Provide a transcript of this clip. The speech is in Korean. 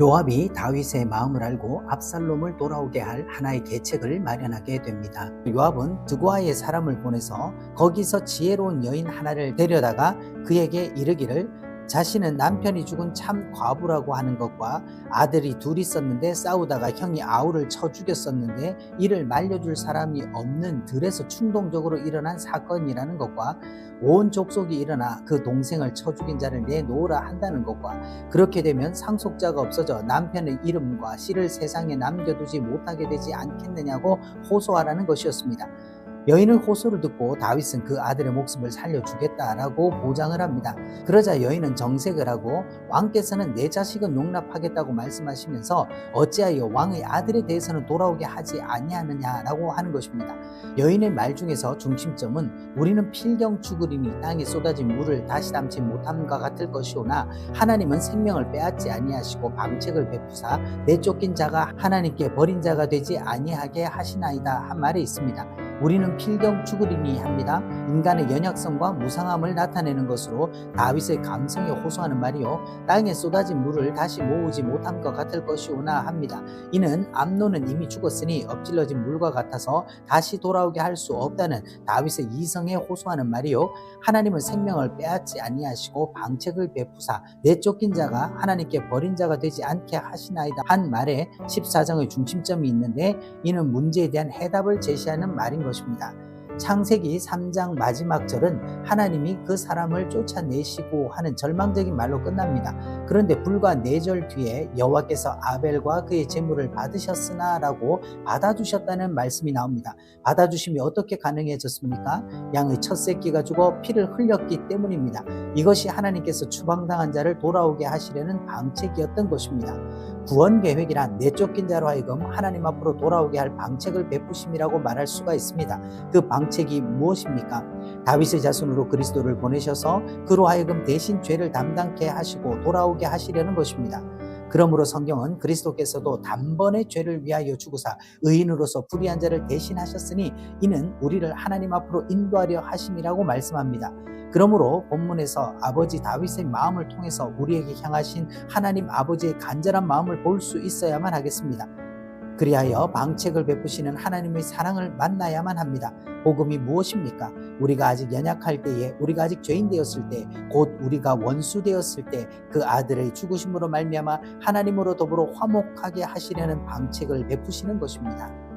요압이 다윗의 마음을 알고 압살롬을 돌아오게 할 하나의 계책을 마련하게 됩니다. 요압은 드고아의 사람을 보내서 거기서 지혜로운 여인 하나를 데려다가 그에게 이르기를 자신은 남편이 죽은 참 과부라고 하는 것과 아들이 둘 있었는데 싸우다가 형이 아우를 쳐 죽였었는데 이를 말려줄 사람이 없는 들에서 충동적으로 일어난 사건이라는 것과 온 족속이 일어나 그 동생을 쳐 죽인 자를 내놓으라 한다는 것과 그렇게 되면 상속자가 없어져 남편의 이름과 씨를 세상에 남겨두지 못하게 되지 않겠느냐고 호소하라는 것이었습니다. 여인의 호소를 듣고 다윗은 그 아들의 목숨을 살려주겠다라고 보장을 합니다. 그러자 여인은 정색을 하고 왕께서는 내 자식은 용납하겠다고 말씀하시면서 어찌하여 왕의 아들에 대해서는 돌아오게 하지 아니하느냐라고 하는 것입니다. 여인의 말 중에서 중심점은 우리는 필경 죽으리니 땅에 쏟아진 물을 다시 담지 못함과 같을 것이오나 하나님은 생명을 빼앗지 아니하시고 방책을 베푸사 내쫓긴 자가 하나님께 버린 자가 되지 아니하게 하시나이다 한 말에 있습니다. 우리는 필경 죽으리니 합니다. 인간의 연약성과 무상함을 나타내는 것으로 다윗의 감성에 호소하는 말이요. 땅에 쏟아진 물을 다시 모으지 못함과 같을 것이오나 합니다. 이는 암노는 이미 죽었으니 엎질러진 물과 같아서 다시 돌아오게 할 수 없다는 다윗의 이성에 호소하는 말이요. 하나님은 생명을 빼앗지 아니하시고 방책을 베푸사 내쫓긴 자가 하나님께 버린 자가 되지 않게 하시나이다 한 말에 14장의 중심점이 있는데 이는 문제에 대한 해답을 제시하는 말인 것입니다. 것입니다. 창세기 3장 마지막 절은 하나님이 그 사람을 쫓아내시고 하는 절망적인 말로 끝납니다. 그런데 불과 4절 뒤에 여호와께서 아벨과 그의 재물을 받으셨으나라고 받아주셨다는 말씀이 나옵니다. 받아주심이 어떻게 가능해졌습니까? 양의 첫 새끼가 죽어 피를 흘렸기 때문입니다. 이것이 하나님께서 추방당한 자를 돌아오게 하시려는 방책이었던 것입니다. 구원 계획이란 내쫓긴 자로 하여금 하나님 앞으로 돌아오게 할 방책을 베푸심이라고 말할 수가 있습니다. 그 방책이 무엇입니까? 다윗의 자손으로 그리스도를 보내셔서 그로 하여금 대신 죄를 담당케 하시고 돌아오게 하시려는 것입니다. 그러므로 성경은 그리스도께서도 단번에 죄를 위하여 죽으사 의인으로서 불의한 자를 대신하셨으니 이는 우리를 하나님 앞으로 인도하려 하심이라고 말씀합니다. 그러므로 본문에서 아버지 다윗의 마음을 통해서 우리에게 향하신 하나님 아버지의 간절한 마음을 볼 수 있어야만 하겠습니다. 그리하여 방책을 베푸시는 하나님의 사랑을 만나야만 합니다. 복음이 무엇입니까? 우리가 아직 연약할 때에, 우리가 아직 죄인 되었을 때, 곧 우리가 원수 되었을 때 그 아들의 죽으심으로 말미암아 하나님으로 더불어 화목하게 하시려는 방책을 베푸시는 것입니다.